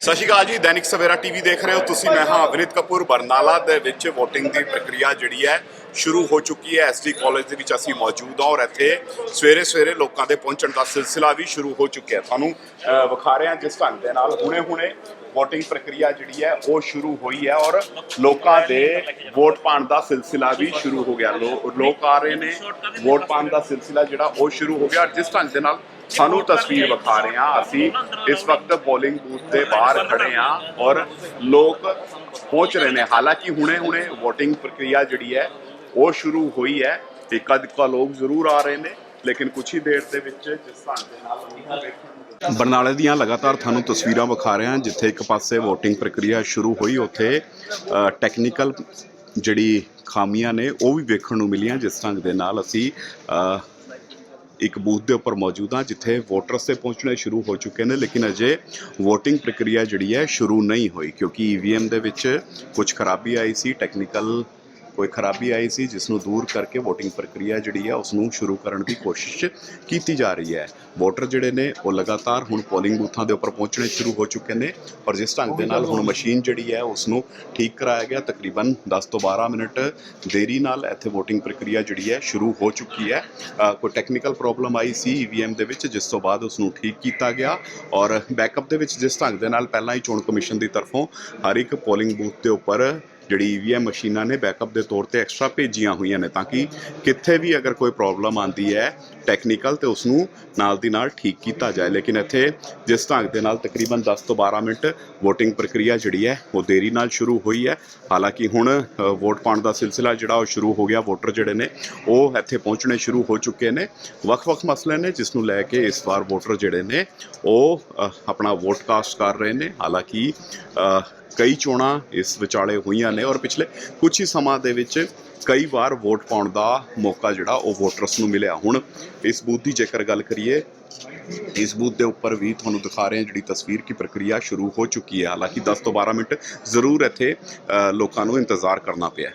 ਸਤਿ ਸ਼੍ਰੀ ਅਕਾਲ ਜੀ, ਦੈਨਿਕ ਸਵੇਰਾ ਟੀਵੀ ਦੇਖ ਰਹੇ ਹੋ ਤੁਸੀਂ। ਮੈਂ ਹਾਂ ਅਵਿਨਿਤ ਕਪੂਰ। ਬਰਨਾਲਾ ਦੇ ਵਿੱਚ VOTING ਦੀ ਪ੍ਰਕਿਰਿਆ ਜਿਹੜੀ ਹੈ, ਸ਼ੁਰੂ ਹੋ ਚੁੱਕੀ ਹੈ। ਐਸਡੀ ਕਾਲਜ ਦੇ ਵਿੱਚ ਅਸੀਂ ਮੌਜੂਦ ਹਾਂ ਔਰ ਇੱਥੇ ਸਵੇਰੇ ਸਵੇਰੇ ਲੋਕਾਂ ਦੇ ਪਹੁੰਚਣ ਦਾ ਸਿਲਸਿਲਾ ਵੀ ਸ਼ੁਰੂ ਹੋ ਚੁੱਕਿਆ ਤੁਹਾਨੂੰ ਵਿਖਾ ਰਹੇ ਹਾਂ ਜਿਸ ਢੰਗ ਦੇ ਨਾਲ ਹੁਣੇ-ਹੁਣੇ VOTING ਪ੍ਰਕਿਰਿਆ ਜਿਹੜੀ ਹੈ, ਉਹ ਸ਼ੁਰੂ ਹੋਈ ਹੈ ਔਰ ਲੋਕਾਂ ਦੇ ਵੋਟ ਪਾਉਣ ਦਾ ਸਿਲਸਿਲਾ ਵੀ ਸ਼ੁਰੂ ਹੋ ਗਿਆ। ਲੋ- ਲੋਕ ਆ ਰਹੇ ਨੇ, ਵੋਟ ਪਾਉਣ ਦਾ ਸਿਲਸਿਲਾ ਜਿਹੜਾ, ਉਹ ਸ਼ੁਰੂ ਹੋ ਗਿਆ ਔਰ ਜਿਸ ਢੰਗ ਦੇ ਨਾਲ ਸਾਨੂੰ ਤਸਵੀਰ ਵਿਖਾ ਰਹੇ ਹਾਂ। ਅਸੀਂ ਇਸ ਵਕਤ ਪੋਲਿੰਗ ਬੂਥ ਦੇ ਬਾਹਰ ਖੜੇ ਹਾਂ ਔਰ ਲੋਕ ਪਹੁੰਚ ਰਹੇ ਨੇ। ਹਾਲਾਂਕਿ ਹੁਣੇ-ਹੁਣੇ VOTING ਪ੍ਰਕਿਰਿਆ ਜਿਹੜੀ ਹੈ, ਉਹ ਸ਼ੁਰੂ ਹੋਈ ਹੈ। ਇੱਕਾ ਦੁੱਕਾ ਲੋਕ ਜ਼ਰੂਰ ਆ ਰਹੇ ਨੇ, ਲੇਕਿਨ ਕੁਝ ਹੀ ਦੇਰ ਦੇ ਵਿੱਚ ਜਿਸ ਢੰਗ ਦੇ ਨਾਲ ਲੋਕਾਂ ਦੇਖਣ ਬਰਨਾਲੇ ਦੀਆਂ ਲਗਾਤਾਰ ਤੁਹਾਨੂੰ ਤਸਵੀਰਾਂ ਵਿਖਾ ਰਹੇ ਹਾਂ, ਜਿੱਥੇ ਇੱਕ ਪਾਸੇ VOTING ਪ੍ਰਕਿਰਿਆ ਸ਼ੁਰੂ ਹੋਈ, ਉੱਥੇ ਟੈਕਨੀਕਲ ਜਿਹੜੀ ਖਾਮੀਆਂ ਨੇ, ਉਹ ਵੀ ਵੇਖਣ ਨੂੰ ਮਿਲੀਆਂ। ਜਿਸ ਢੰਗ ਦੇ ਨਾਲ ਅਸੀਂ ਇੱਕ ਬੂਥ ਦੇ ਉੱਪਰ ਮੌਜੂਦ ਹਾਂ, ਜਿੱਥੇ ਵੋਟਰਸ ਤੇ ਪਹੁੰਚਣੇ ਸ਼ੁਰੂ ਹੋ ਚੁੱਕੇ ਨੇ, ਲੇਕਿਨ ਅਜੇ VOTING ਪ੍ਰਕਿਰਿਆ ਜਿਹੜੀ ਹੈ ਸ਼ੁਰੂ ਨਹੀਂ ਹੋਈ, ਕਿਉਂਕਿ EVM ਦੇ ਵਿੱਚ ਕੁਝ ਖਰਾਬੀ ਆਈ ਸੀ ਟੈਕਨੀਕਲ ਕੋਈ ਖਰਾਬੀ ਆਈ ਸੀ ਜਿਸ ਨੂੰ ਦੂਰ ਕਰਕੇ VOTING ਪ੍ਰਕਿਰਿਆ ਜਿਹੜੀ ਹੈ ਉਸ ਨੂੰ ਸ਼ੁਰੂ ਕਰਨ ਦੀ ਕੋਸ਼ਿਸ਼ ਕੀਤੀ ਜਾ ਰਹੀ ਹੈ। ਵੋਟਰ ਜਿਹੜੇ ਨੇ, ਉਹ ਲਗਾਤਾਰ ਹੁਣ ਪੋਲਿੰਗ ਬੂਥਾਂ ਦੇ ਉੱਪਰ ਪਹੁੰਚਣੇ ਸ਼ੁਰੂ ਹੋ ਚੁੱਕੇ ਨੇ ਔਰ ਜਿਸ ਢੰਗ ਦੇ ਨਾਲ ਹੁਣ ਮਸ਼ੀਨ ਜਿਹੜੀ ਹੈ ਉਸ ਨੂੰ ਠੀਕ ਕਰਾਇਆ ਗਿਆ। ਤਕਰੀਬਨ 10 ਤੋਂ 12 ਮਿੰਟ ਦੇਰੀ ਨਾਲ ਇੱਥੇ VOTING ਪ੍ਰਕਿਰਿਆ ਜਿਹੜੀ ਹੈ, ਸ਼ੁਰੂ ਹੋ ਚੁੱਕੀ ਹੈ। ਕੋਈ ਟੈਕਨੀਕਲ ਪ੍ਰੋਬਲਮ ਆਈ ਸੀ EVM ਦੇ ਵਿੱਚ, ਜਿਸ ਤੋਂ ਬਾਅਦ ਉਸ ਨੂੰ ਠੀਕ ਕੀਤਾ ਗਿਆ ਔਰ ਬੈਕਅਪ ਦੇ ਵਿੱਚ ਜਿਸ ਢੰਗ ਦੇ ਨਾਲ ਪਹਿਲਾਂ ਹੀ ਚੋਣ ਕਮਿਸ਼ਨ ਦੀ ਤਰਫੋਂ ਹਰ ਇੱਕ ਪੋਲਿੰਗ ਬੂਥ ਦੇ ਉੱਪਰ ਜਿਹੜੀ EVM ਮਸ਼ੀਨਾਂ ਨੇ ਬੈਕਅਪ ਦੇ ਤੌਰ ਤੇ ਐਕਸਟਰਾ ਭੇਜੀਆਂ ਹੋਈਆਂ ਨੇ ਤਾਂ ਕਿ ਕਿੱਥੇ ਵੀ ਅਗਰ ਕੋਈ ਪ੍ਰੋਬਲਮ ਆਂਦੀ ਹੈ ਟੈਕਨੀਕਲ ਤੇ ਉਸ ਨੂੰ ਨਾਲ ਦੀ ਨਾਲ ਠੀਕ ਕੀਤਾ ਜਾਏ। ਲੇਕਿਨ ਇੱਥੇ ਜਿਸ ਢੰਗ ਦੇ ਨਾਲ ਤਕਰੀਬਨ 10 ਤੋਂ 12 ਮਿੰਟ VOTING ਪ੍ਰਕਿਰਿਆ ਜਿਹੜੀ ਹੈ, ਉਹ ਦੇਰੀ ਨਾਲ ਸ਼ੁਰੂ ਹੋਈ ਹੈ। ਹਾਲਾਂਕਿ ਹੁਣ ਵੋਟ ਪਾਉਣ ਦਾ ਸਿਲਸਿਲਾ ਜਿਹੜਾ ਉਹ ਸ਼ੁਰੂ ਹੋ ਗਿਆ ਵੋਟਰ ਜਿਹੜੇ ਨੇ, ਉਹ ਇੱਥੇ ਪਹੁੰਚਣੇ ਸ਼ੁਰੂ ਹੋ ਚੁੱਕੇ ਨੇ। ਵੱਖ-ਵੱਖ ਮਸਲੇ ਨੇ ਜਿਸ ਨੂੰ ਲੈ ਕੇ ਇਸ ਵਾਰ ਵੋਟਰ ਜਿਹੜੇ ਨੇ, ਉਹ ਆਪਣਾ ਵੋਟ ਕਾਸਟ ਕਰ ਰਹੇ ਨੇ। ਹਾਲਾਂਕਿ ਕਈ ਚੋਣਾਂ ਇਸ ਵਿਚਾਲੇ ਹੋਈਆਂ ਨੇ ਔਰ ਪਿਛਲੇ ਕੁਝ ਹੀ ਸਮਾਂ ਦੇ ਵਿੱਚ ਕਈ ਵਾਰ ਵੋਟ ਪਾਉਣ ਦਾ ਮੌਕਾ ਜਿਹੜਾ ਉਹ ਵੋਟਰਸ ਨੂੰ ਮਿਲਿਆ। ਹੁਣ ਇਸ ਬੂਥ ਦੀ ਜੇਕਰ ਗੱਲ ਕਰੀਏ ਇਸ ਬੂਥ ਦੇ ਉੱਪਰ ਵੀ ਤੁਹਾਨੂੰ ਦਿਖਾ ਰਹੇ ਹਾਂ ਜਿਹੜੀ ਤਸਵੀਰ ਕੀ ਪ੍ਰਕਿਰਿਆ ਸ਼ੁਰੂ ਹੋ ਚੁੱਕੀ ਹੈ। ਹਾਲਾਂਕਿ 10 ਤੋਂ 12 ਮਿੰਟ ਜ਼ਰੂਰ ਇੱਥੇ ਲੋਕਾਂ ਨੂੰ ਇੰਤਜ਼ਾਰ ਕਰਨਾ ਪਿਆ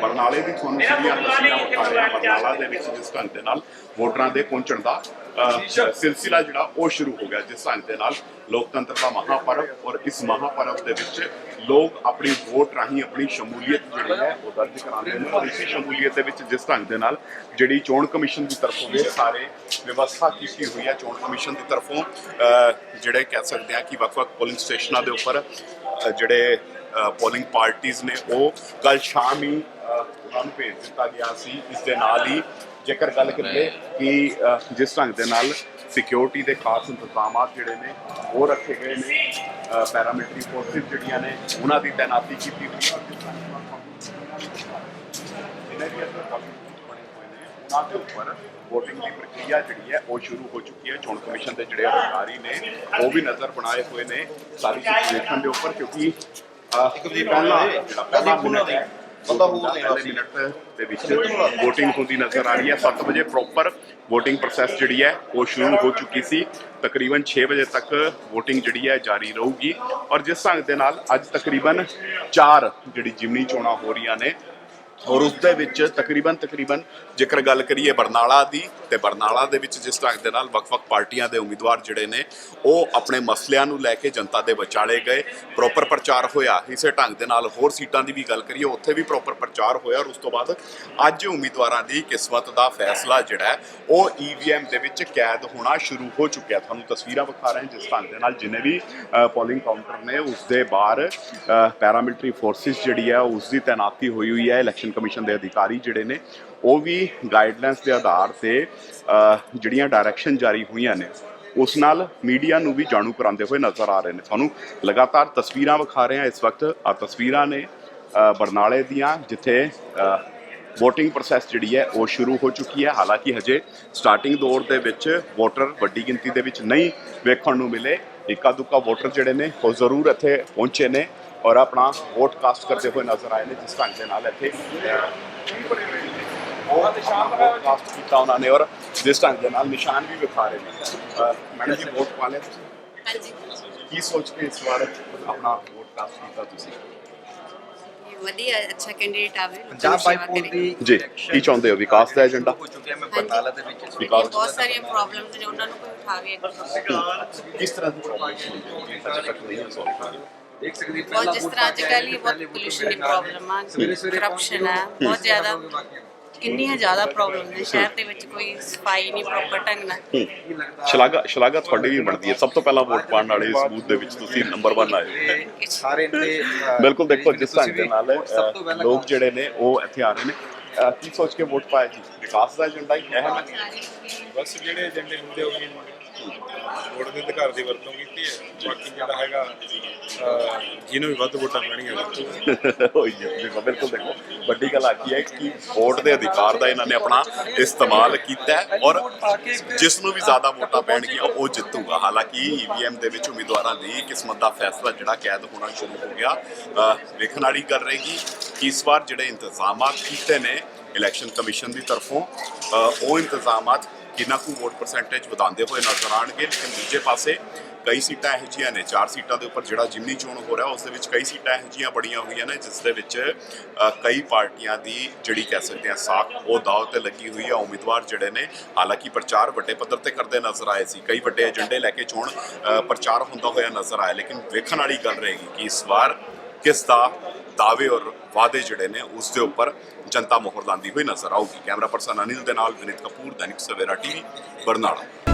ਬਰਨਾਲੇ ਦੀ ਤੁਹਾਨੂੰ ਸਿੱਧੀਆਂ ਤਸਵੀਰਾਂ ਵਿਖਾ ਰਹੇ ਹਾਂ ਬਰਨਾਲਾ ਦੇ ਵਿੱਚ ਜਿਸ ਢੰਗ ਦੇ ਨਾਲ ਵੋਟਰਾਂ ਦੇ ਪਹੁੰਚਣ ਦਾ ਸਿਲਸਿਲਾ ਜਿਹੜਾ ਉਹ ਸ਼ੁਰੂ ਹੋ ਗਿਆ, ਜਿਸ ਢੰਗ ਦੇ ਨਾਲ ਲੋਕਤੰਤਰ ਦਾ ਮਹਾਪਰਵ ਔਰ ਇਸ ਮਹਾਪਰਵ ਦੇ ਵਿੱਚ ਲੋਕ ਆਪਣੀ ਵੋਟ ਰਾਹੀਂ ਆਪਣੀ ਸ਼ਮੂਲੀਅਤ ਜਿਹੜੀ ਹੈ ਉਹ ਦਰਜ ਕਰਾਉਂਦੇ ਨੇ ਔਰ ਇਸੇ ਸ਼ਮੂਲੀਅਤ ਦੇ ਵਿੱਚ ਜਿਸ ਢੰਗ ਦੇ ਨਾਲ ਜਿਹੜੀ ਚੋਣ ਕਮਿਸ਼ਨ ਦੀ ਤਰਫੋਂ ਵੀ ਸਾਰੇ ਵਿਵਸਥਾ ਕੀਤੀ ਹੋਈ ਹੈ, ਚੋਣ ਕਮਿਸ਼ਨ ਦੀ ਤਰਫੋਂ ਜਿਹੜੇ ਕਹਿ ਸਕਦੇ ਆ ਕਿ ਵੱਖ-ਵੱਖ ਪੋਲਿੰਗ ਸਟੇਸ਼ਨਾਂ ਦੇ ਉੱਪਰ ਜਿਹੜੇ ਪੋਲਿੰਗ ਪਾਰਟੀਆਂ ਨੇ, ਉਹ ਕੱਲ ਸ਼ਾਮ ਹੀ ਉਹਨਾਂ ਨੂੰ ਭੇਜ ਦਿੱਤਾ ਗਿਆ ਸੀ। ਇਸ ਦੇ ਨਾਲ ਹੀ ਜੇਕਰ ਗੱਲ ਕਰੀਏ ਕਿ ਜਿਸ ਢੰਗ ਦੇ ਨਾਲ ਸਿਕਿਉਰਿਟੀ ਦੇ ਖਾਸ ਇੰਤਜ਼ਾਮਾਤ ਜਿਹੜੇ ਨੇ ਉਹ ਰੱਖੇ ਗਏ ਨੇ ਪੈਰਾਮਿਲਟਰੀ ਫੋਰਸਿਸ ਜਿਹੜੀਆਂ ਨੇ ਉਹਨਾਂ ਦੀ ਤਾਇਨਾਤੀ ਕੀਤੀ ਹੋਈ ਵੀ ਅੰਦਰ ਕਾਫੀ ਬਣੇ ਹੋਏ ਨੇ ਉਹਨਾਂ ਦੇ ਉੱਪਰ VOTING ਦੀ ਪ੍ਰਕਿਰਿਆ ਜਿਹੜੀ ਹੈ ਉਹ ਸ਼ੁਰੂ ਹੋ ਚੁੱਕੀ ਹੈ। ਚੋਣ ਕਮਿਸ਼ਨ ਦੇ ਜਿਹੜੇ ਅਧਿਕਾਰੀ ਨੇ ਉਹ ਵੀ ਨਜ਼ਰ ਬਣਾਏ ਹੋਏ ਨੇ ਸਾਰੀ ਸਿਚੁਏਸ਼ਨ ਦੇ ਉੱਪਰ ਕਿਉਂਕਿ ਅਹ, ਪਹਿਲਾ ਜਿਹੜਾ ਪਹਿਲਾ ਮਿੰਟ ਹੈ ਬੰਦਾ ਹੋਰ ਦੇਣਾ ਪਹਿਲੇ ਮਿੰਟ ਦੇ ਵਿੱਚ VOTING ਹੁੰਦੀ ਨਜ਼ਰ ਆ ਰਹੀ ਹੈ। 7 ਵਜੇ ਪ੍ਰੋਪਰ VOTING ਪ੍ਰੋਸੈਸ ਜਿਹੜੀ ਹੈ ਉਹ ਸ਼ੁਰੂ ਹੋ ਚੁੱਕੀ ਸੀ। ਤਕਰੀਬਨ 6 ਵਜੇ ਤੱਕ VOTING ਜਿਹੜੀ ਹੈ ਜਾਰੀ ਰਹੂਗੀ। ਔਰ ਜਿਸ ਢੰਗ ਦੇ ਨਾਲ ਅੱਜ ਤਕਰੀਬਨ 4 ਜਿਹੜੀ ਜਿਮਨੀ ਚੋਣਾਂ ਹੋ ਰਹੀਆਂ ਨੇ ਔਰ ਉਸ ਦੇ ਵਿੱਚ ਤਕਰੀਬਨ ਤਕਰੀਬਨ ਜੇਕਰ ਗੱਲ ਕਰੀਏ ਬਰਨਾਲਾ ਦੀ ਤੇ ਬਰਨਾਲਾ ਦੇ ਵਿੱਚ ਜਿਸ ਢੰਗ ਦੇ ਨਾਲ ਵੱਖ-ਵੱਖ ਪਾਰਟੀਆਂ ਦੇ ਉਮੀਦਵਾਰ ਜਿਹੜੇ ਨੇ, ਉਹ ਆਪਣੇ ਮਸਲਿਆਂ ਨੂੰ ਲੈ ਕੇ ਜਨਤਾ ਦੇ ਵਿਚਾਲੇ ਗਏ ਪ੍ਰੋਪਰ ਪ੍ਰਚਾਰ ਹੋਇਆ। ਇਸੇ ਢੰਗ ਦੇ ਨਾਲ ਹੋਰ ਸੀਟਾਂ ਦੀ ਵੀ ਗੱਲ ਕਰੀਏ, ਉੱਥੇ ਵੀ ਪ੍ਰੋਪਰ ਪ੍ਰਚਾਰ ਹੋਇਆ ਔਰ ਉਸ ਤੋਂ ਬਾਅਦ ਅੱਜ ਉਮੀਦਵਾਰਾਂ ਦੀ ਕਿਸਮਤ ਦਾ ਫੈਸਲਾ ਜਿਹੜਾ ਹੈ, ਉਹ EVM ਦੇ ਵਿੱਚ ਕੈਦ ਹੋਣਾ ਸ਼ੁਰੂ ਹੋ ਚੁੱਕਿਆ। ਤੁਹਾਨੂੰ ਤਸਵੀਰਾਂ ਵਿਖਾ ਰਹੇ ਜਿਸ ਢੰਗ ਦੇ ਨਾਲ ਜਿੰਨੇ ਵੀ ਪੋਲਿੰਗ ਕਾਊਂਟਰ ਨੇ ਉਸ ਦੇ ਬਾਹਰ ਪੈਰਾਮਿਲਟਰੀ ਫੋਰਸਿਸ ਜਿਹੜੀ ਹੈ ਉਸ ਦੀ ਤਾਇਨਾਤੀ ਹੋਈ ਹੋਈ ਹੈ ਇਲੈਕਸ਼ਨ ਕਮਿਸ਼ਨ ਦੇ ਅਧਿਕਾਰੀ ਜਿਹੜੇ ਨੇ ਉਹ ਵੀ ਗਾਈਡਲਾਈਨਸ ਦੇ ਆਧਾਰ ਤੇ ਜਿਹੜੀਆਂ ਡਾਇਰੈਕਸ਼ਨ ਜਾਰੀ ਹੋਈਆਂ ਨੇ ਉਸ ਨਾਲ ਮੀਡੀਆ ਨੂੰ ਵੀ ਜਾਣੂ ਕਰਾਉਂਦੇ ਹੋਏ ਨਜ਼ਰ ਆ ਰਹੇ ਨੇ। ਤੁਹਾਨੂੰ ਲਗਾਤਾਰ ਤਸਵੀਰਾਂ ਵਿਖਾ ਰਹੇ ਹਾਂ ਇਸ ਵਕਤ। ਆ ਤਸਵੀਰਾਂ ਨੇ ਬਰਨਾਲੇ ਦੀਆਂ ਜਿੱਥੇ ਅ, VOTING ਪ੍ਰੋਸੈਸ ਜਿਹੜੀ ਹੈ ਉਹ ਸ਼ੁਰੂ ਹੋ ਚੁੱਕੀ ਹੈ। ਹਾਲਾਂਕਿ ਹਜੇ ਸਟਾਰਟਿੰਗ ਦੌਰ ਦੇ ਵਿੱਚ ਵੋਟਰ ਵੱਡੀ ਗਿਣਤੀ ਦੇ ਵਿੱਚ ਨਹੀਂ ਵੇਖਣ ਨੂੰ ਮਿਲੇ। ਇੱਕਾ ਦੁੱਕਾ ਵੋਟਰ ਜਿਹੜੇ ਨੇ ਉਹ ਜ਼ਰੂਰ ਇੱਥੇ ਪਹੁੰਚੇ ਨੇ। ਔਰ ਆਪਣਾ ਵੋਟ ਕਾਸਟ ਕਰਦੇ ਹੋਏ ਨਜ਼ਰ ਆਏ ਨੇ ਜਿਸ ਢੰਗ ਦੇ ਨਾਲ ਇੱਥੇ ਉਹ ਨਿਸ਼ਾਨ ਕਾਸਟ ਕੀਤਾ ਉਹਨਾਂ ਨੇ ਔਰ ਜਿਸ ਢੰਗ ਦੇ ਨਾਲ ਨਿਸ਼ਾਨ ਵੀ ਵਿਖਾ ਰਹੇ ਨੇ। ਮੈਡਮ ਜੀ ਵੋਟ ਪਾ ਲਿਆ ਹਾਂਜੀ। ਕੀ ਸੋਚ ਕੇ ਇਸ ਵਾਰ ਆਪਣਾ ਵੋਟ ਕਾਸਟ ਕੀਤਾ ਤੁਸੀਂ? ਵਧੀਆ ਅੱਛਾ ਕੈਂਡੀਡੇਟ ਆਵੇ ਦੀ ਪੰਜਾਬ ਬਾਈਪੋਲ ਦੀ ਜੀ ਕੀ ਚਾਹੁੰਦੇ ਹੋ? ਵਿਕਾਸ ਦਾ ਏਜੰਡਾ ਹੋ ਚੁੱਕਿਆ ਮੈਂ। ਬਰਨਾਲਾ ਦੇ ਵਿੱਚ। ਵਿਕਾਸ ਬਹੁਤ ਸਾਰੀਆਂ ਪ੍ਰੋਬਲਮਸ ਨੇ ਉਹਨਾਂ ਨੂੰ ਕੋਈ ਉਠਾਵੇ ਕਿਸ ਤਰ੍ਹਾਂ ਦੀ ਪ੍ਰੋਬਲਮ ਅਜੇ ਤੱਕ ਨਹੀਂ ਸੋਲਵ ਦੇਖ ਸਕਦੇ ਬਹੁਤ ਜਿਸ ਤਰ੍ਹਾਂ ਅੱਜ ਕੱਲ੍ਹ ਬਹੁਤ ਪੋਲੂਸ਼ਨ ਦੀ ਪ੍ਰੋਬਲਮ ਆ ਕਰਪਸ਼ਨ ਆ ਬਹੁਤ ਜ਼ਿਆਦਾ ਕਿੰਨੀਆਂ ਜ਼ਿਆਦਾ ਪ੍ਰੋਬਲਮ ਨੇ ਸ਼ਹਿਰ ਦੇ ਵਿੱਚ ਕੋਈ ਸਫ਼ਾਈ ਨਹੀਂ ਪ੍ਰੋਪਰ ਢੰਗ ਨਾਲ ਸ਼ਲਾਘਾ ਸ਼ਲਾਘਾ ਤੁਹਾਡੀ ਵੀ ਬਣਦੀ ਹੈ। ਸਭ ਤੋਂ ਪਹਿਲਾਂ ਵੋਟ ਪਾਉਣ ਵਾਲੇ ਇਸ ਬੂਥ ਦੇ ਵਿੱਚ ਤੁਸੀਂ ਨੰਬਰ 1 ਆਏ ਸਾਰੇ ਦੇ ਬਿਲਕੁਲ ਦੇਖੋ ਜਿਸ ਢੰਗ ਦੇ ਨਾਲ ਲੋਕ ਜਿਹੜੇ ਨੇ ਉਹ ਇੱਥੇ ਆ ਰਹੇ ਨੇ। ਕੀ ਸੋਚ ਕੇ ਵੋਟ ਪਾਇਆ ਜੀ? ਵਿਕਾਸ ਦਾ ਏਜੰਡਾ ਹੀ ਅਹਿਮ ਹੈ। ਬਸ ਜਿਹੜੇ ਏਜੰਡੇ ਹੁੰਦੇ ਉਹ ਵੋਟ ਦੇ ਅਧਿਕਾਰ ਦੀ ਵਰਤੋਂ ਕੀਤੀ ਹੈ। ਬਾਕੀ ਜਿਹੜਾ ਹੈਗਾ ਜਿਹਨੂੰ ਵੀ ਵੱਧ ਵੋਟਾਂ ਪੈਣਗੀਆਂ ਵਰਤੋਂ ਹੋਈ ਜੀ ਬਿਲਕੁਲ ਦੇਖੋ, ਵੱਡੀ ਗੱਲ ਆਖੀ ਹੈ ਕਿ ਵੋਟ ਦੇ ਅਧਿਕਾਰ ਦਾ ਇਹਨਾਂ ਨੇ ਆਪਣਾ ਇਸਤੇਮਾਲ ਕੀਤਾ ਔਰ ਜਿਸ ਨੂੰ ਵੀ ਜ਼ਿਆਦਾ ਵੋਟਾਂ ਪੈਣਗੀਆਂ, ਉਹ ਜਿੱਤੂਗਾ। ਹਾਲਾਂਕਿ ਈਵੀਐਮ ਦੇ ਵਿੱਚ ਉਮੀਦਵਾਰਾਂ ਦੀ ਕਿਸਮਤ ਦਾ ਫੈਸਲਾ ਜਿਹੜਾ ਕੈਦ ਹੋਣਾ ਸ਼ੁਰੂ ਹੋ ਗਿਆ। ਵੇਖਣ ਵਾਲੀ ਗੱਲ ਰਹੇਗੀ ਕਿ ਇਸ ਵਾਰ ਜਿਹੜੇ ਇੰਤਜ਼ਾਮਾਤ ਕੀਤੇ ਨੇ ਇਲੈਕਸ਼ਨ ਕਮਿਸ਼ਨ ਦੀ ਤਰਫੋਂ ਉਹ ਇੰਤਜ਼ਾਮਾਤ ਕਿੰਨਾ ਕੁ ਵੋਟ ਪਰਸੈਂਟੇਜ ਵਧਾਉਂਦੇ ਹੋਏ ਨਜ਼ਰ ਆਣਗੇ ਲੇਕਿਨ ਦੂਜੇ ਪਾਸੇ ਕਈ ਸੀਟਾਂ ਇਹੋ ਜਿਹੀਆਂ ਨੇ, ਚਾਰ ਸੀਟਾਂ ਦੇ ਉੱਪਰ ਜਿਹੜਾ ਜਿਮਨੀ ਚੋਣ ਹੋ ਰਿਹਾ, ਉਸ ਦੇ ਵਿੱਚ ਕਈ ਸੀਟਾਂ ਇਹੋ ਜਿਹੀਆਂ ਬੜੀਆਂ ਹੋਈਆਂ ਨੇ, ਜਿਸ ਦੇ ਵਿੱਚ ਕਈ ਪਾਰਟੀਆਂ ਦੀ ਜਿਹੜੀ ਕਹਿ ਸਕਦੇ ਆ ਸਾਖ, ਉਹ ਦਾਅ ਤੇ ਲੱਗੀ ਹੋਈ ਆ, ਉਮੀਦਵਾਰ ਜਿਹੜੇ ਨੇ, ਹਾਲਾਂਕਿ ਪ੍ਰਚਾਰ ਵੱਡੇ ਪੱਧਰ ਤੇ ਕਰਦੇ ਨਜ਼ਰ ਆਏ ਸੀ, ਕਈ ਵੱਡੇ ਏਜੰਡੇ ਲੈ ਕੇ ਚੋਣ ਪ੍ਰਚਾਰ ਹੁੰਦਾ ਹੋਇਆ ਨਜ਼ਰ ਆਇਆ, ਲੇਕਿਨ ਵੇਖਣ ਵਾਲੀ ਗੱਲ ਰਹੇਗੀ ਕਿ ਇਸ ਵਾਰ ਕਿਸ ਦਾ ਦਾਅਵੇ ਔਰ ਵਾਅਦੇ ਜਿਹੜੇ ਨੇ, ਉਸ ਦੇ ਉੱਪਰ ਜਨਤਾ ਮੋਹਰ ਲਾਉਂਦੀ ਹੋਈ ਨਜ਼ਰ ਆਊਗੀ। ਕੈਮਰਾ ਪਰਸਨ ਅਨਿਲ ਦੇ ਨਾਲ ਵਿਨੀਤ ਕਪੂਰ, ਦੈਨਿਕ ਸਵੇਰਾ ਟੀਵੀ, ਬਰਨਾਲਾ।